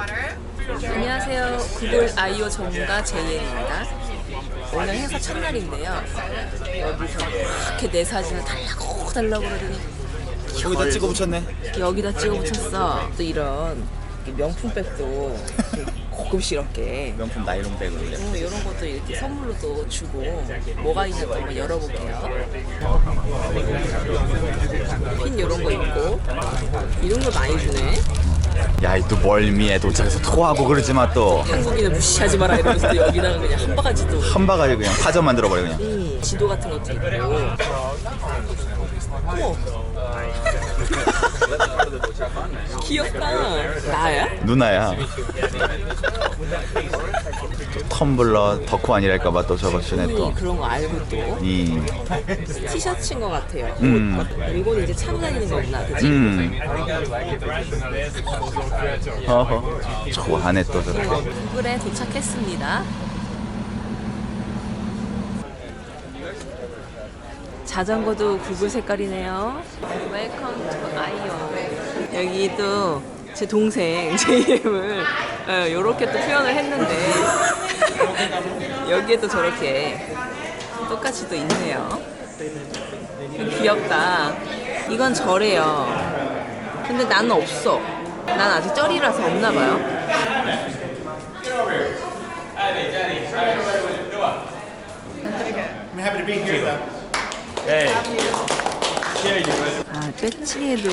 안녕하세요. 구글 아이오 전문가 제이엔입니다. 오늘 행사 첫날인데요. 여기서 그렇게 내 사진을 달라고 달라고 그러더니 여기다 찍어 붙였네. 여기다 찍어 붙였어. 또 이런 명품백도 이렇게 고급스럽게 명품 나이론 백을. 어, 이런 것도 이렇게 선물로 또 주고 뭐가 또 한번 열어볼게요. 핀 이런 거 있고 이런 걸 많이 주네. 야, 이 또 멀미에 도착해서 토하고 그러지 마 또. 한국인을 무시하지 마라 이러면서 또 여기다가 그냥 한 바가지 또 한 바가지 그냥 파전 만들어 버려 그냥. 음, 지도 같은 것도 있고. 어머. 귀엽다. 나야? 누나야. 또 텀블러 덕후 아니랄까봐 또 저거 이 또. 그런 거 알고 또 이, 티셔츠인 것 같아요. 음. 이거는 이제 차고 다니는 거구나, 그치? 음. 어허. 좋아하네 또 저렇게. 구글에 도착했습니다. 자전거도 구글 색깔이네요. 웰컴 투 아이오. 여기도 제 동생 JM을 이렇게 또 표현을 했는데 여기에 또 저렇게 똑같이 또 있네요. 귀엽다. 이건 저래요. 근데 나는 없어. 난 아직 쩔이라서 없나 봐요. I'm happy to be here though. 아, 배지에도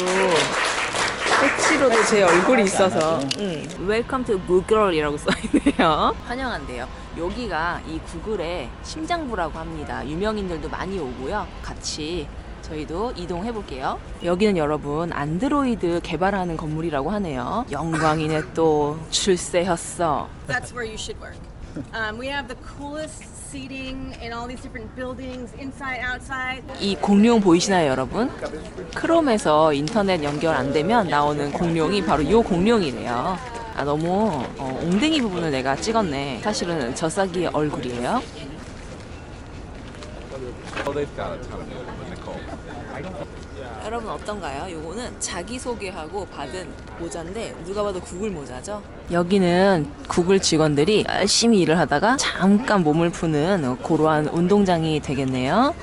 배지로도 제 얼굴이 있어서. 응. Welcome to Google이라고 써있네요. 환영한대요. 여기가 이 구글의 심장부라고 합니다. 유명인들도 많이 오고요. 같이 저희도 이동해 볼게요. 여기는 여러분 안드로이드 개발하는 건물이라고 하네요. 영광이네 또. 출세했어. That's where you should work. Um, we have the coolest 이 공룡 보이시나요, 여러분? 크롬에서 인터넷 연결 안 되면 나오는 공룡이 바로 이 공룡이래요. 아, 너무 어, 엉덩이 부분을 내가 찍었네. 사실은 저 싸기의 얼굴이에요. 여러분 어떤가요? 요거는 자기소개하고 받은 모자인데 누가 봐도 구글 모자죠? 여기는 구글 직원들이 열심히 일을 하다가 잠깐 몸을 푸는 고루한 운동장이 되겠네요.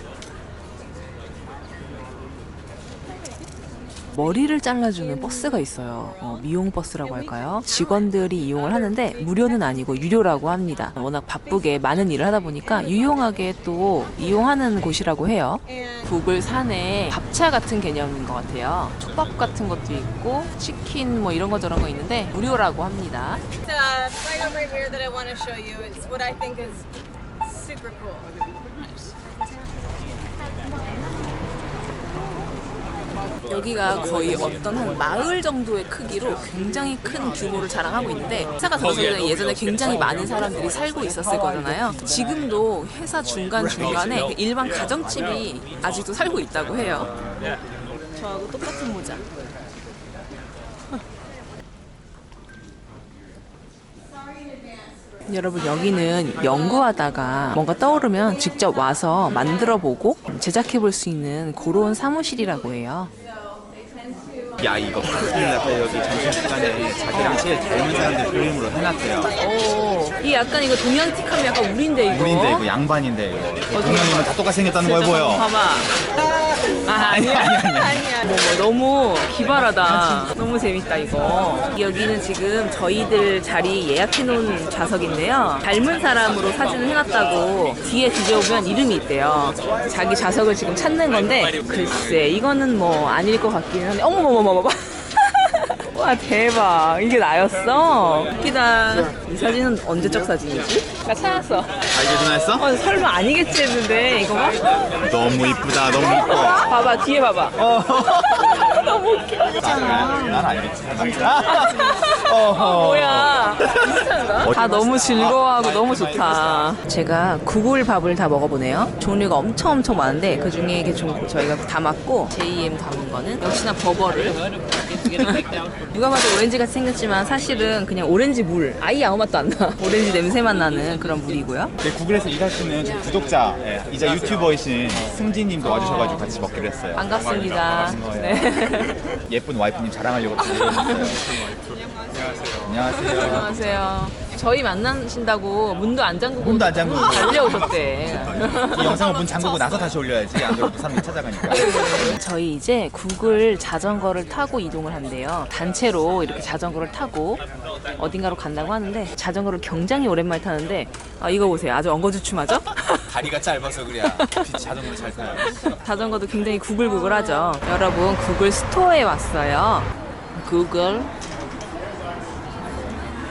머리를 잘라주는 버스가 있어요. 어, 미용 버스라고 할까요? 직원들이 이용을 하는데 무료는 아니고 유료라고 합니다. 워낙 바쁘게 많은 일을 하다 보니까 유용하게 또 이용하는 곳이라고 해요. 구글 산에 밥차 같은 개념인 것 같아요. 촉밥 같은 것도 있고 치킨 뭐 이런 거 저런 거 있는데 무료라고 합니다. The right 여기가 거의 어떤 한 마을 정도의 크기로 굉장히 큰 규모를 자랑하고 있는데 회사가 들어서는 예전에 굉장히 많은 사람들이 살고 있었을 거잖아요. 지금도 회사 중간 중간에 그 일반 가정집이 아직도 살고 있다고 해요. 저하고 똑같은 모자. 여러분 여기는 연구하다가 뭔가 떠오르면 직접 와서 만들어 보고 제작해 볼 수 있는 그런 사무실이라고 해요. 야, 이거 큰일 났다. 여기 점심시간에 자기랑 제일 닮은 사람들 그림으로 해놨대요. 오, 이 약간 이거 동양틱하면 약간 우린데 이거. 우린데 이거 양반인데 이거. 동양이면 다 똑같이 생겼다는 거야 보여. 봐봐. 아, 아니야, 아니야, 아니야. 아니야. 뭐, 뭐, 너무 기발하다. 너무 재밌다, 이거. 여기는 지금 저희들 자리 예약해놓은 좌석인데요. 닮은 사람으로 사진을 해놨다고 뒤에 뒤져보면 이름이 있대요. 자기 좌석을 지금 찾는 건데, 글쎄, 이거는 뭐 아닐 것 같기는 한데, 어머머머머머. 와 대박 이게 나였어 웃기다 이 사진은 언제적 사진이지? 나 찾았어 아, 이게 전화했어? 어, 설마 아니겠지 했는데 이거 봐 너무 이쁘다. 너무 이뻐. 봐봐 뒤에 봐봐 웃겨 난 알겠지. 뭐야 비슷한가? 다 너무 즐거워하고 너무 좋다 제가 구글 밥을 다 먹어보네요 종류가 엄청 엄청 많은데 그 중에 이게 좀 저희가 담았고 JM 담은 거는 역시나 버거를 누가 봐도 오렌지 같이 생겼지만 사실은 그냥 오렌지 물 아예 아무 맛도 안 나 오렌지 냄새만 나는 그런 물이고요 네, 구글에서 일하시는 제 구독자, 예, 이자 유튜버이신 승진님도 와주셔가지고 같이 먹기로 했어요. 반갑습니다 반가워요. 네. 예쁜 와이프님 자랑하려고 있어요. 안녕하세요. 안녕하세요. 저희 만나신다고 문도 안 잠그고 문도 안 잠그고. 달려오셨대. 이 영상을 문 잠그고 나서 다시 올려야지. 안 그러면 사람들이 찾아가니까. 저희 이제 구글 자전거를 타고 이동을 한대요. 단체로 이렇게 자전거를 타고 어딘가로 간다고 하는데 자전거를 굉장히 오랜만에 타는데 아 이거 보세요. 아주 엉거주춤하죠? 다리가 짧아서 그래야 자전거를 잘 타요. 자전거도 굉장히 구글구글하죠. 여러분 구글 스토어에 왔어요. 구글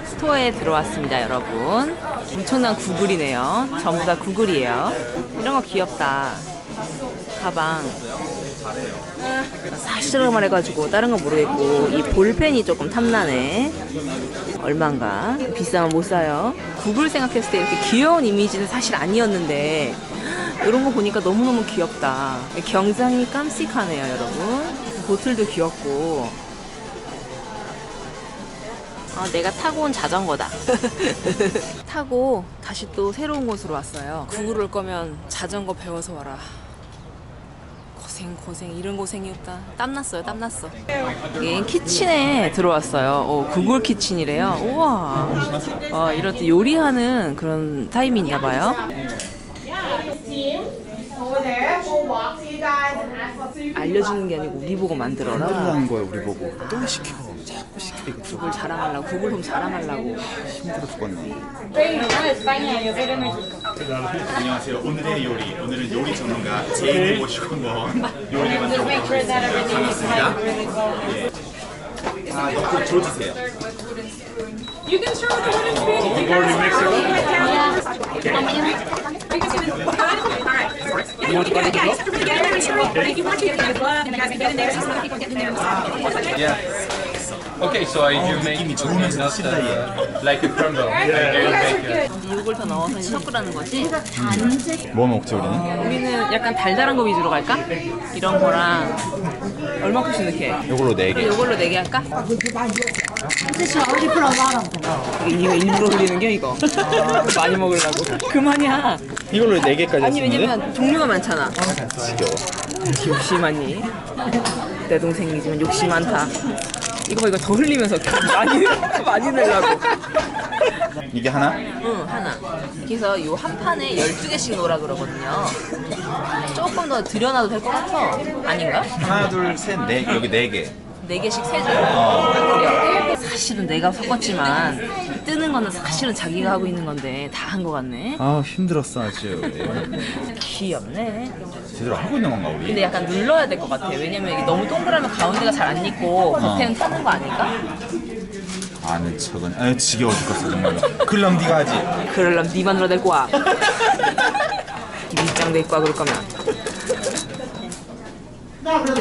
스토어에 들어왔습니다, 여러분. 엄청난 구글이네요. 전부 다 구글이에요. 이런 거 귀엽다. 가방. 사실만 해가지고 다른 건 모르겠고 이 볼펜이 조금 탐나네. 얼마인가? 비싸면 못 사요. 구글 생각했을 때 이렇게 귀여운 이미지는 사실 아니었는데 이런 거 보니까 너무너무 귀엽다. 경상이 깜찍하네요, 여러분. 보틀도 귀엽고. 아, 내가 타고 온 자전거다. 타고 다시 또 새로운 곳으로 왔어요. 구글 올 거면 자전거 배워서 와라. 고생 고생 이런 고생이 없다. 땀났어요, 땀났어. 여기 키친에 들어왔어요. 어, 구글 키친이래요. 우와. 어, 때 요리하는 그런 타임이 있나 봐요. 알려주는 게 아니고 우리 보고 만들어라. 하는 거야 우리 보고. 또 시켜. 구글 자랑하려고, 구글 홈 자랑하려고. 힘들어 죽겠네. 안녕하세요. 오늘의 요리. 오늘은 요리 전문가 제이를 모시고 한번 요리를 만들어 보도록 하겠습니다. 반갑습니다. 예. 아, 옆으로 들어주세요. 예. Okay, so are you make 느낌이 okay, 좋으면서 not cid다 얘. uh, like a crumble. Okay, you make a- 이걸 더 넣어서 이제 섞으라는 거지. 뭐 먹지 우리는? 우리는 약간 달달한 거 위주로 갈까? 이런 거랑 얼마큼씩 넣게? 이걸로 네 개. 이걸로 4개 할까? 이거 일부러 흘리는 게 이거 많이 먹으려고 그만이야 이걸로 네 개까지 아니? 왜냐면 종류가 많잖아 지겨워. 욕심하니 내 동생이지만 욕심 많다 이거 봐 이거 더 흘리면서 많이 많이 넣으려고 이게 하나? 응 하나 그래서 요 한 판에 12개씩 넣으라 그러거든요 조금 더 들여놔도 될 것 같아 아닌가? 하나, 둘, 셋, 넷. 여기 네 개. 네 개씩 세 줄. 그래요. 사실은 내가 섞었지만 뜨는 거는 사실은 자기가 하고 있는 건데 다 한 거 같네. 아 힘들었어 아주. 귀엽네. 제대로 하고 있는 건가 우리? 근데 약간 눌러야 될 것 같아. 왜냐면 이게 너무 동그라면 가운데가 잘 안 익고 겉에는 타는 거 아닐까? 아는 척은 아 지겨워 죽겠어 정말로. 그럼 네가 하지. 그럴람 네 마누라 될 거야. 밑장 될 거야 그럴 거면.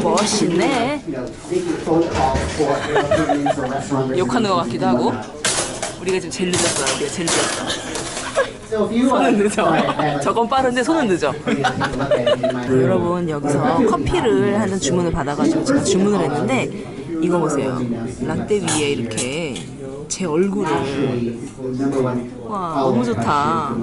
멋있네. 욕하는 것 같기도 하고. 우리가 지금 제일 늦었어요. 우리가 제일 늦었어. 손은 늦어. 저건 빠른데 손은 늦어. 여러분 여기서 커피를 하는 주문을 받아가지고 제가 주문을 했는데 이거 보세요 라떼 위에 이렇게 제 얼굴을 와 너무 좋다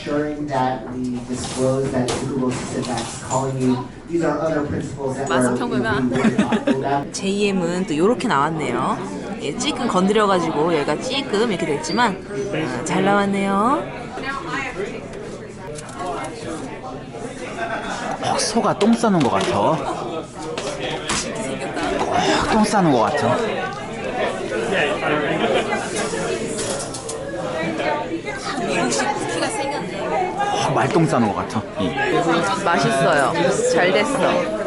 Ensuring that we disclose that Google Assistant that's calling you. These are other principles that being very thoughtful about. JM은 또 이렇게 나왔네요 예, 찌끔 건드려가지고 여기가 찌끔 이렇게 됐지만 아, 잘 나왔네요 소가 똥 싸는 것 같아. 똥 싸는 것 같아. 미국식 쿠키가 생겼네 어, 말똥 싸는 것 같아. 이. 맛있어요 잘 됐어